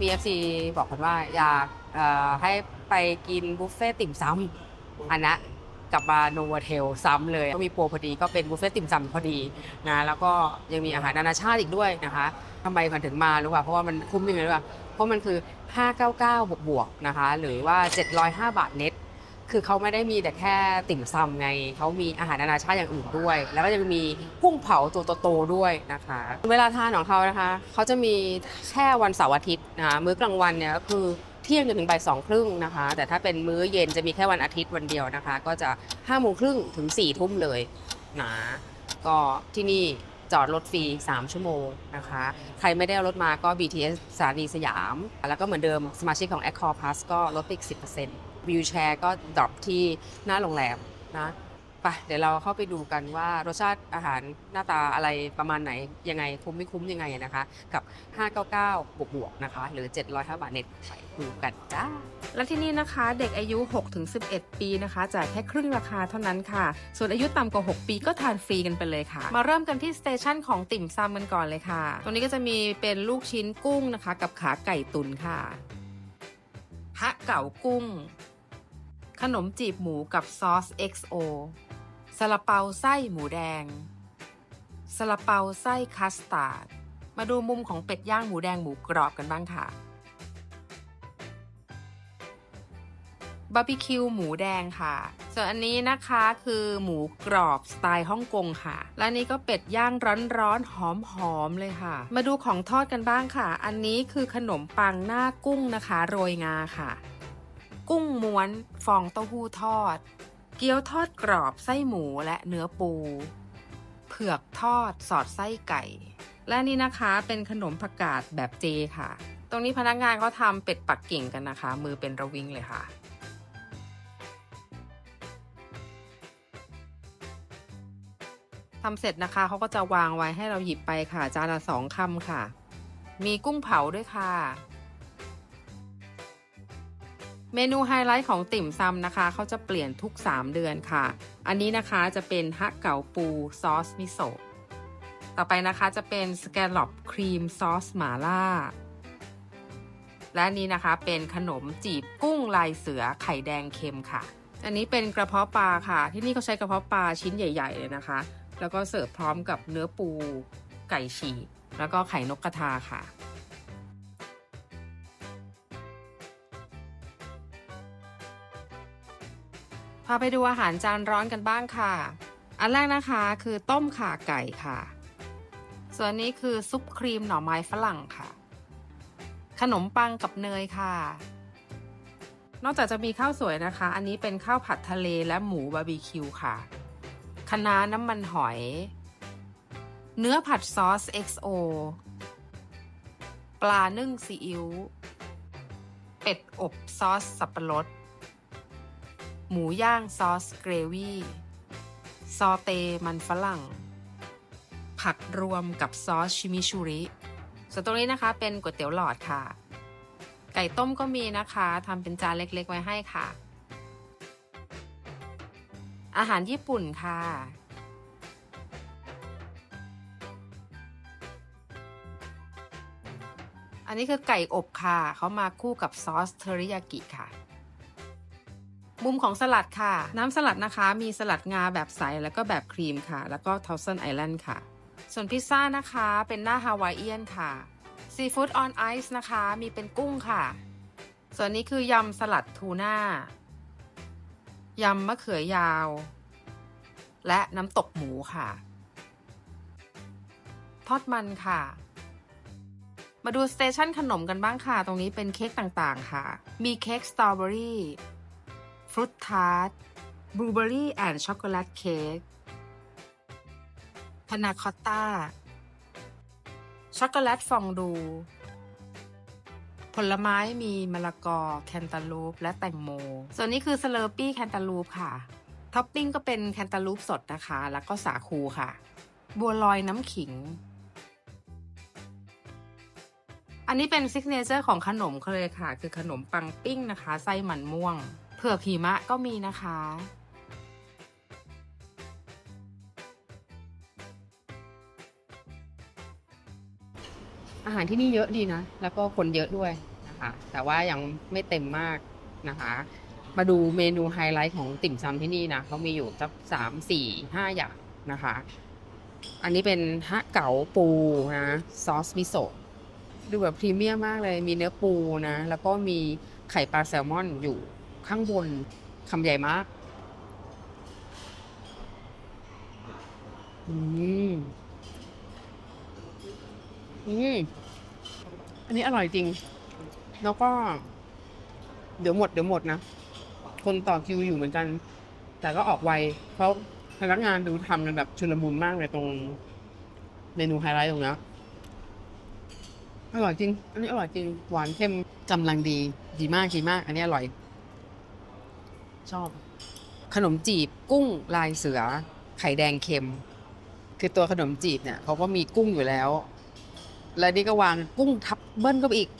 มี FC บอกคนว่าอยากให้ไปกินบุฟเฟ่ต์ติ่มซำอันนะกลับมาโนวเทลซ้ำเลยก็มีโปรพอดีก็เป็นบุฟเฟ่ต์ติ่มซำพอดีนะแล้วก็ยังมีอาหารนานาชาติอีกด้วยนะคะทำไมมันถึงมารู้ป่ะเพราะว่ามันคุ้มยังไงรู้ป่ะเพราะมันคือ 599 บวกบวกนะคะหรือว่า 705 บาทเน็ต คือเขาไม่ได้มีแต่แค่ติ่มซำไง เขามีอาหารนานาชาติอย่างอื่นด้วย แล้วก็ยังมีกุ้งเผาตัวโตๆด้วยนะคะ เวลาทานของเขานะคะเขาจะมีแค่วันเสาร์อาทิตย์นะคะมื้อกลางวันเนี่ยก็คือเที่ยงจนถึงบ่ายสองครึ่งนะคะ แต่ถ้าเป็นมื้อเย็นจะมีแค่วันอาทิตย์วันเดียวนะคะ ก็จะ5้าโมงครึ่งถึง4ี่ทุ่มเลยนะก็ที่นี่จอดรถฟรี 3 ชั่วโมงนะคะ ใครไม่ได้รถมาก็ BTS สถานีสยาม แล้วก็เหมือนเดิมสมาชิกของ Accor Plus ก็ลดไปอีก 10% วิวแชร์ก็ดรอปที่หน้าโรงแรมนะไปเดี๋ยวเราเข้าไปดูกันว่ารสชาติอาหารหน้าตาอะไรประมาณไหนยังไงคุ้มไม่คุ้มยังไงนะคะ กับ 599 บวกบวกๆนะคะ หรือ 705 บาทเน็ตไปดูกันจ้า และที่นี่นะคะเด็กอายุ 6-11 ปีนะคะจ่ายแค่ครึ่งราคาเท่านั้นค่ะ ส่วนอายุต่ำกว่า 6 ปีก็ทานฟรีกันไปเลยค่ะ มาเริ่มกันที่สเตชันของติ่มซำกันก่อนเลยค่ะ ตรงนี้ก็จะมีเป็นลูกชิ้นกุ้งนะคะ กับขาไก่ตุนค่ะฮะเก๋ากุ้ง ขนมจีบหมูกับซอส XO ซาลาเปาไส้หมูแดงซาลาเปาไส้คัสตาร์ด มาดูมุมของเป็ดย่างหมูแดงหมูกรอบกันบ้างค่ะ บาร์บีคิวหมูแดงค่ะ ส่วนอันนี้นะคะคือหมูกรอบสไตล์ฮ่องกงค่ะ และนี่ก็เป็ดย่างร้อนๆหอมๆเลยค่ะ มาดูของทอดกันบ้างค่ะ อันนี้คือขนมปังหน้ากุ้งนะคะ โรยงาค่ะ กุ้งม้วนฟองเต้าหู้ทอด เกี๊ยวทอดกรอบไส้หมูและเนื้อปู เผือกทอดสอดไส้ไก่ และนี่นะคะเป็นขนมผักกาดแบบเจค่ะ ตรงนี้พนักงานเขาทำเป็ดปักกิ่งกันนะคะ มือเป็นระวิงเลยค่ะทำเสร็จนะคะเขาก็จะวางไว้ให้เราหยิบไปค่ะ จานละสองคำค่ะ มีกุ้งเผาด้วยค่ะ เมนูไฮไลท์ของติ่มซำนะคะเขาจะเปลี่ยนทุก 3 เดือนค่ะ อันนี้นะคะจะเป็นฮะเก๋าปูซอสมิโซะต่อไปนะคะจะเป็นสแกลลอปครีมซอสหมาล่า และนนี้นะคะเป็นขนมจีบกุ้งลายเสือไข่แดงเค็มค่ะ อันนี้เป็นกระเพาะปลาค่ะ ที่นี่เขาใช้กระเพาะปลาชิ้นใหญ่ ๆ เลยนะคะ แล้วก็เสิร์ฟพร้อมกับเนื้อปู ไก่ฉีกแล้วก็ไข่นกกระทาค่ะาไปดูอาหารจานร้อนกันบ้างค่ะ อันแรกนะคะคือต้มข่าไก่ค่ะ ส่วนนนี้คือซุปครีมหน่อไม้ฝรั่งค่ะ ขนมปังกับเนยค่ะ นอกจากจะมีข้าวสวยนะคะ อันนี้เป็นข้าวผัดทะเลและหมูบาร์บีคิวค่ะคะน้าน้ำมันหอย เนื้อผัดซอส XO ปลานึ่งซีอิ๊ว เป็ดอบซอสสับปะรด หมูย่างซอสเกรวี่ ซอเตมันฝรั่ง ผักรวมกับซอสชิมิชูริส่วนตรงนี้นะคะเป็นก๋วยเตี๋ยวหลอดค่ะ ไก่ต้มก็มีนะคะทำเป็นจานเล็กๆ ไว้ให้ค่ะ อาหารญี่ปุ่นค่ะ อันนี้คือไก่อบค่ะ เขามาคู่กับซอสเทอริยากิค่ะ มุมของสลัดค่ะ น้ำสลัดนะคะ มีสลัดงาแบบใส แล้วก็แบบครีมค่ะ แล้วก็ท o เซนไอแลนด์ค่ะ ส่วนพิซซ่านะคะเป็นหน้าฮาวายเอียนค่ะซีฟู้ดออนไอซ์นะคะ มีเป็นกุ้งค่ะ ส่วนนี้คือยำสลัดทูน่ายำมะเขือยาว และน้ำตกหมูค่ะ ทอดมันค่ะ มาดูสเตชันขนมกันบ้างค่ะ ตรงนี้เป็นเค้กต่างๆค่ะ มีเค้กสตรอเบอรี่ ฟรุตทาร์ตบลูเบอรี่แอนด์ช็อกโกแลตเค้กพานาคอตตาช็อกโกแลตฟองดู ผลไม้มีมะละกอ แคนตาลูป และแตงโม ส่วนนี้คือสเลอร์ปี้แคนตาลูปค่ะ ท็อปปิ้งก็เป็นแคนตาลูปสดนะคะ แล้วก็สาคูค่ะ บัวลอยน้ำขิง อันนี้เป็นซิกเนเจอร์ของขนมเขาเลยค่ะ คือขนมปังปิ้งนะคะ ไส้มันม่วง เผือกหิมะก็มีนะคะ อาหารที่นี่เยอะดีนะ แล้วก็คนเยอะด้วยนะคะ แต่ว่ายังไม่เต็มมากนะคะ มาดูเมนูไฮไลท์ของติ่มซำที่นี่นะเขามีอยู่สักสามสี่ห้าอย่างนะคะ อันนี้เป็นฮะเก๋าปูนะซอสมิโซะดูแบบพรีเมียมมากเลย มีเนื้อปูนะ แล้วก็มีไข่ปลาแซลมอนอยู่ ข้างบนคำใหญ่มากอืมอืมอันนี้อร่อยจริง แล้วก็ เดี๋ยวหมดเดี๋ยวหมดนะ คนต่อคิวอยู่เหมือนกัน แต่ก็ออกไว เพราะพนักงานดูทำกันแบบชุลมุนมากเลยตรงเมนูไฮไลท์ตรงนี้อร่อยจริง อันนี้อร่อยจริง หวานเค็มกำลังดี ดีมากดีมาก อันนี้อร่อย ชอบ ขนมจีบกุ้งลายเสือ ไข่แดงเค็ม คือตัวขนมจีบเนี่ยเขาก็มีกุ้งอยู่แล้ว แล้วนี่ก็วางกุ้งทับเบิ้ลก็ไปอีก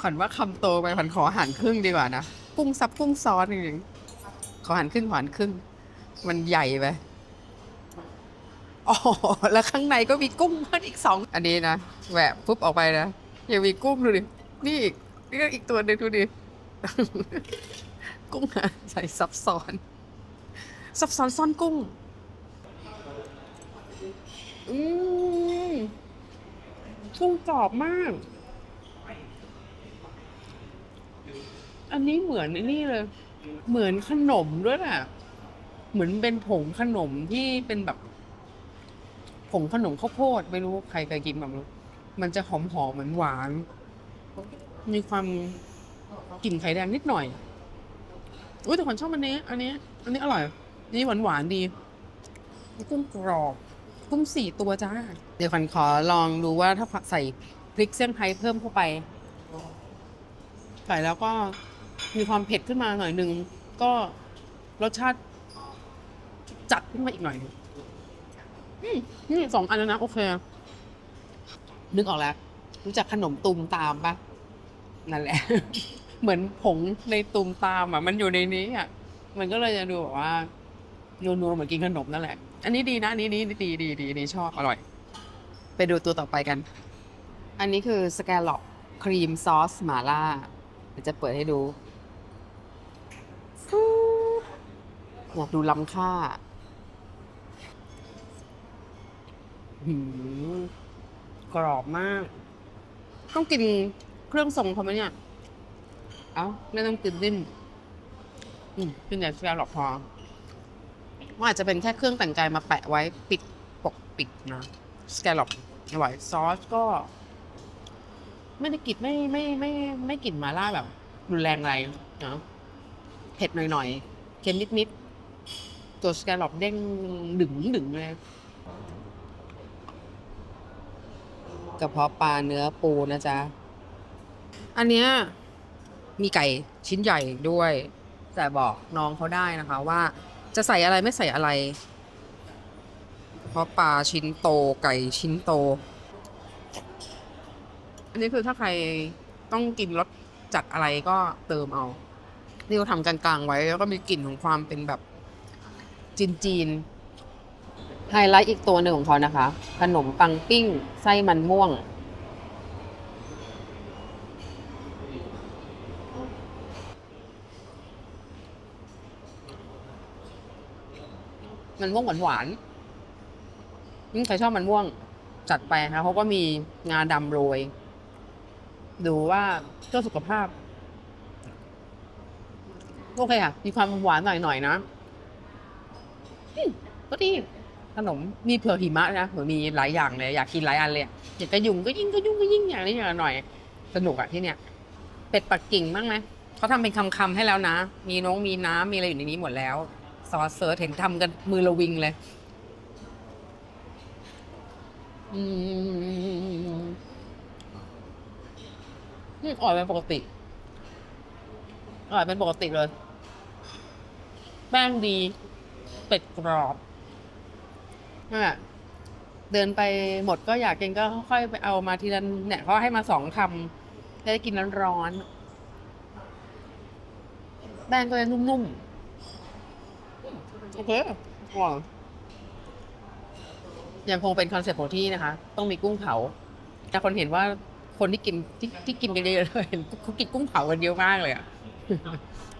ขอนว่าคำโตไปขอนขอหันครึ่งดีกว่านะกุ้งซับกุ้งซอสจริงขอหันครึ่งขอหันครึ่ง มันใหญ่ไปอ๋อแล้วข้างในก็มีกุ้งเพิ่มอีกสองอันนี้นะแหวะปุ๊บออกไปนะยังมีกุ้งดูดินี่อีกนี่ก็อีกตัวหนึ่งดูดิ กุ้งอะใส่ซับซ้อน ซับซ้อนซ่อนกุ้ง อืมกุ้งกรอบมาก อันนี้เหมือนไอ้นี่เลย เหมือนขนมด้วยน่ะ เหมือนเป็นผงขนมที่เป็นแบบ ผงขนมข้าวโพดไม่รู้ใครเคยกินแบบรู้มันจะหอมหอมเหมือนหวาน มีความกลิ่นไข่แดงนิดหน่อย อุ้ยแต่คนชอบอันนี้ อันนี้ อันนี้อร่อยนนี้หวานหวานดี กุ้งกรอบ กุ้งสี่ตัวจ้า เดี๋ยวฝันขอลองดูว่าถ้าใส่พริกเซี่ยงไฮ้เพิ่มเข้าไปใส่แล้วก็มีความเผ็ดขึ้นมาหน่อยหนึ่งก็รสชาติ จัดขึ้นมาอีกหน่อยนึงอืมนี่สองอันแล้วนะ โอเค นึกออกแล้ว รู้จักขนมตุมตามปะนั่นแหละ เหมือนผงในตุ่มตามอะ มันอยู่ในนี้อะ มันก็เลยจะดูแบบว่านัวๆเหมือนกินขนมนั่นแหละ อันนี้ดีนะอันนี้นี่ดีดีดีนี่ชอบอร่อย ไปดูตัวต่อไปกัน อันนี้คือสแกลล็อปครีมซอสหม่าล่าเดี๋ยวจะเปิดให้ดูอยากดูล้ำค่าหืมกรอบมาก ต้องกินเครื่องทรงเขาไหมเนี่ย เอ้า ไม่ต้องกินดิ้นอืมกินแต่สแกลล็อปพอว่าอาจจะเป็นแค่เครื่องแต่งกายมาแปะไว้ปิดปกปิดนะสแกลล็อปอร่อยซอสก็ ไม่ได้กลิ่นไม่ไม่ไม่ไม่กลิ่นมาล่าแบบรุนแรงอะไรเนาะเผ็ดหน่อยๆเค็มนิดๆตัวสแกลล็อปเด้งดึงดึงเลยกระเพาะปลาเนื้อปูนะจ๊ะ อันเนี้ย มีไก่ชิ้นใหญ่ด้วย แต่บอกน้องเขาได้นะคะว่าจะใส่อะไรไม่ใส่อะไร เพราะปลาชิ้นโตไก่ชิ้นโต อันนี้คือถ้าใครต้องกินรสจัดอะไรก็เติมเอานี่เขาทำกลางๆไว้แล้วก็มีกลิ่นของความเป็นแบบจีนจีนๆไฮไลท์อีกตัวหนึ่งของเขานะคะ ขนมปังปิ้ง ไส้มันม่วง มันม่วงหวานๆนี่ใครชอบมันม่วงจัดไปนะเขาก็มีงาดำโรย ดูว่าเพื่อสุขภาพ โอเคค่ะ มีความหวานหน่อยๆนะอืมก็ดีขนมมีเผือกหิมะนะเหมือนมีหลายอย่างเลย อยากกินหลายอันเลยอยากกระยุงก็ยิ่งก็ยุ่งก็ยิ่งอย่างนี้อย่างละหน่อย สนุกอะที่เนี่ย เป็ดปักกิ่งบ้างไหมเขาทำเป็นคำๆให้แล้วนะ มีน้องมีน้ำมีอะไรอยู่ในนี้หมดแล้ว ซอสเซิร์ชเห็นทำกันมือระวิงเลยอืมนี่อร่อยเป็นปกติอร่อยเป็นปกติเลย แป้งดี เป็ดกรอบนั่นแหละเดินไปหมดก็อยากกินก็ค่อยๆไปเอามาทีละเนี่ยเขาให้มาสองคำได้กินร้อนๆแป้งก็จะนุ่มๆ โอเคว้าวยังคงเป็นคอนเซ็ปต์ของที่นะคะ ต้องมีกุ้งเผา แต่คนเห็นว่าคนที่กินที่ที่กินกันเยอะเลยเห็นเขากินกุ้งเผากันเยอะมากเลยอะ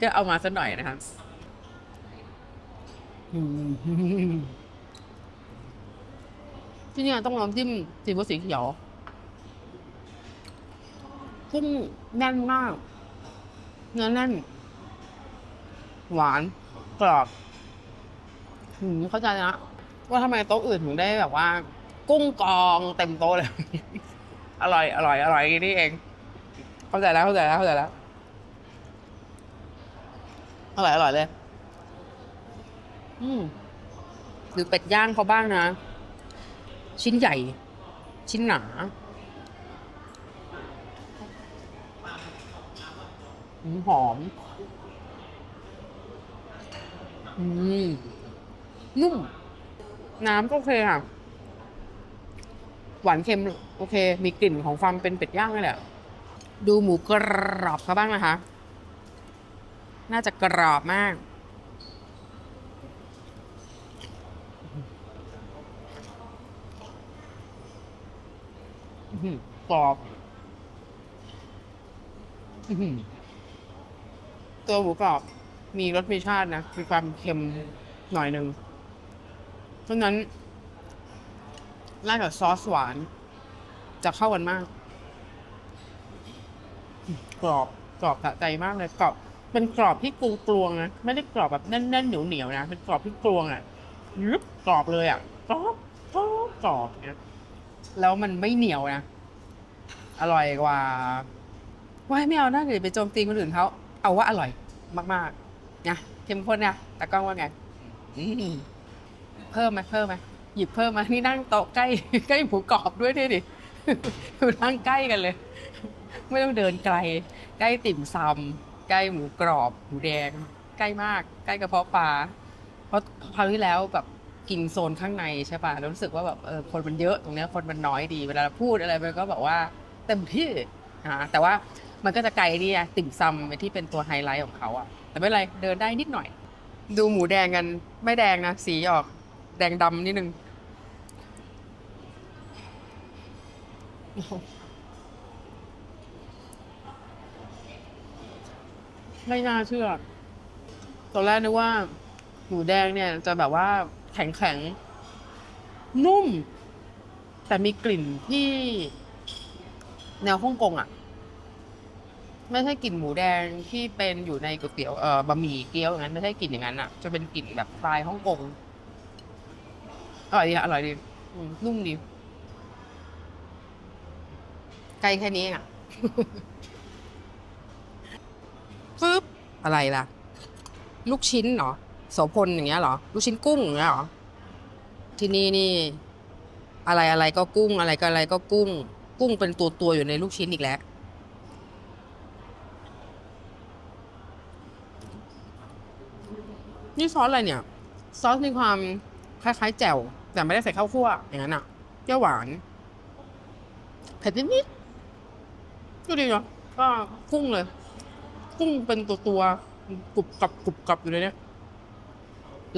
ก็เอามาสักหน่อยนะครับที่นี่ต้องลองจิ้มซีฟู้ดสีเขียวกุ้งแน่นมาก เนื้อแน่น หวาน กรอบ เข้าใจนะว่าทำไมโต๊ะอื่นถึงได้แบบว่า กุ้งกองเต็มโต๊ะเลย อร่อย อร่อย อร่อยอย่างนี่เอง เข้าใจแล้วเข้าใจแล้วเข้าใจแล้วอร่อยอร่อยเลย อืมหรือเป็ดย่างเขาบ้างนะ ชิ้นใหญ่ ชิ้นหนาอืมหอม อืม นุ่ม น้ำก็โอเคค่ะ หวานเค็มโอเค มีกลิ่นของความเป็นเป็ดย่างนี่แหละ ดูหมูกรอบเขาบ้างนะคะ น่าจะกรอบมากอือหือกรอบอือหือตัวหมูกรอบมีรสมีชาตินะมีความเค็มหน่อยหนึ่ง เพราะฉะนั้นราดกับซอสหวาน จะเข้ากันมาก กรอบกรอบสะใจมากเลยกรอบเป็นกรอบที่กรูกลวงนะไม่ได้กรอบแบบแน่นๆเหนียวเหนียวๆนะเป็นกรอบที่กลวงอะยึบกรอบเลยอะกรอบกรอบกรอบเนี่ยแล้วมันไม่เหนียวนะอร่อยกว่าว้ายไม่เอานะเดี๋ยวไปโจมตีคนอื่นเขาเอาว่าอร่อยมากๆนะเข้มข้นนะตากล้องว่าไงอืม เพิ่มไหมเพิ่มไหมหยิบเพิ่มมานี่นั่งโต๊ะใกล้ใกล้หมูกรอบด้วยดิดินั่งใกล้กันเลย ไม่ต้องเดินไกล ใกล้ติ่มซำใกล้หมูกรอบหมูแดง ใกล้มาก ใกล้กระเพาะปลาเพราะคราวที่แล้วแบบกินโซนข้างในใช่ป่ะแล้วรู้สึกว่าแบบเออคนมันเยอะตรงเนี้ยคนมันน้อยดีเวลาเราพูดอะไรมันก็แบบว่าเต็มที่อ่าแต่ว่ามันก็จะไกลนี่ไงติ่มซำที่เป็นตัวไฮไลท์ของเขาอะแต่ไม่เป็นไรเดินได้นิดหน่อย ดูหมูแดงกันไม่แดงนะสีออก ดงดำนิดนึงไม่น่าเชื่อ ตอนแรกนึกว่า หมูแดงเนี่ย จะแบบว่าแข็งแข็งๆนุ่ม แต่มีกลิ่นที่ แนวฮ่องกงอะ่ะ ไม่ใช่กลิ่นหมูแดงที่เป็นอยู่ในก๋วยเตี๋ยวเอ่อบะหมี่เกี๊ยวอย่างนั้น ไม่ใช่กลิ่นอย่างนั้นอะ่ะ จะเป็นกลิ่นแบบสไตล์ฮ่องกง อร่อยดีอะอร่อยดีอืมนุ่มดี ไกลแค่นี้เองอะ ปึ๊บ อะไรล่ะ ลูกชิ้นเหรอโสพลอย่างเงี้ยเหรอ ลูกชิ้นกุ้งอย่างเงี้ยเหรอ ที่นี่นี่ อะไรอะไรก็กุ้งอะไรก็อะไรก็กุ้ง กุ้งเป็นตัวตัวๆอยู่ในลูกชิ้นอีกแล้ว นี่ซอสอะไรเนี่ย ซอสมีความ คล้ายๆแจ่วแต่ไม่ได้ใส่ข้าวคั่วอย่างนั้นอะเปรี้ยวหวานเผ็ดนิดๆก็ดีเนาะก็กุ้งเลย กุ้งเป็นตัวตัวๆกรุบกรับกรุบกรับอยู่เลยเนี่ย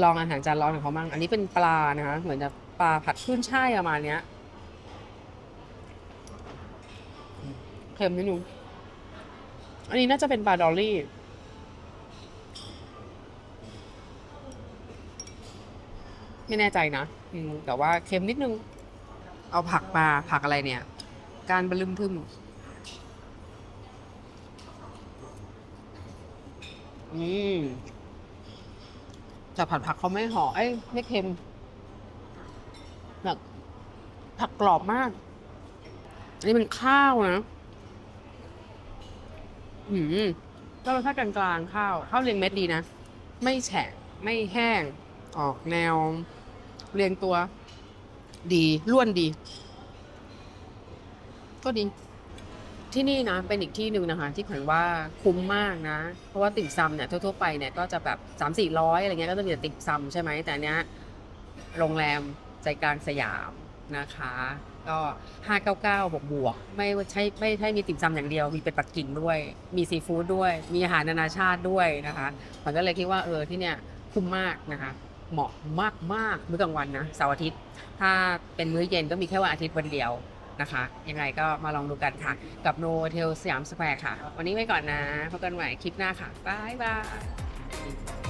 ลองอาหารจานร้อนของเขามั่งอันนี้เป็นปลานะคะเหมือนจะปลาผัดขึ้นช่ายประมาณเนี้ยเค็มนิดนึงอันนี้น่าจะเป็นปลาดอลลี่ ไม่แน่ใจนะอืมแต่ว่าเค็มนิดนึง เอาผักมาผักอะไรเนี่ย การบลึมทึมอืมแต่ผัดผักเขาไม่ห่อเอ้ยไม่เค็มแบบผักกรอบมาก อันนี้เป็นข้าวนะ อืมก็รสชาติกลางๆข้าว ข้าวเรียงเม็ดดีนะ ไม่แฉะ ไม่แห้ง ออกแนว เรียงตัว ดีล้วนดี ก็ดี ที่นี่นะเป็นอีกที่หนึ่งนะคะ ที่ขวัญว่าคุ้มมากนะ เพราะว่าติ่มซำเนี่ยทั่วๆไปเนี่ยก็จะแบบสามสี่ร้อยอะไรเงี้ยก็จะมีแต่ติ่มซำใช่ไหมแต่เนี้ยโรงแรมใจกลางสยามนะคะ ก็ห้าเก้าเก้าบวกบวกไม่ใช่ไม่ใช่มีติ่มซำอย่างเดียว มีเป็ดปักกิ่งด้วย มีซีฟู้ดด้วย มีอาหารนานาชาติด้วยนะคะขวัญก็เลยคิดว่าเออที่เนี่ยคุ้มมากนะคะ เหมาะมากมากๆมื้อกลางวันนะเสาร์อาทิตย์ ถ้าเป็นมื้อเย็นก็มีแค่วันอาทิตย์วันเดียวนะคะ ยังไงก็มาลองดูกันค่ะ กับโนเทลสยามสแควร์ค่ะ วันนี้ไปก่อนนะพบกันใหม่คลิปหน้าค่ะ บ๊ายบาย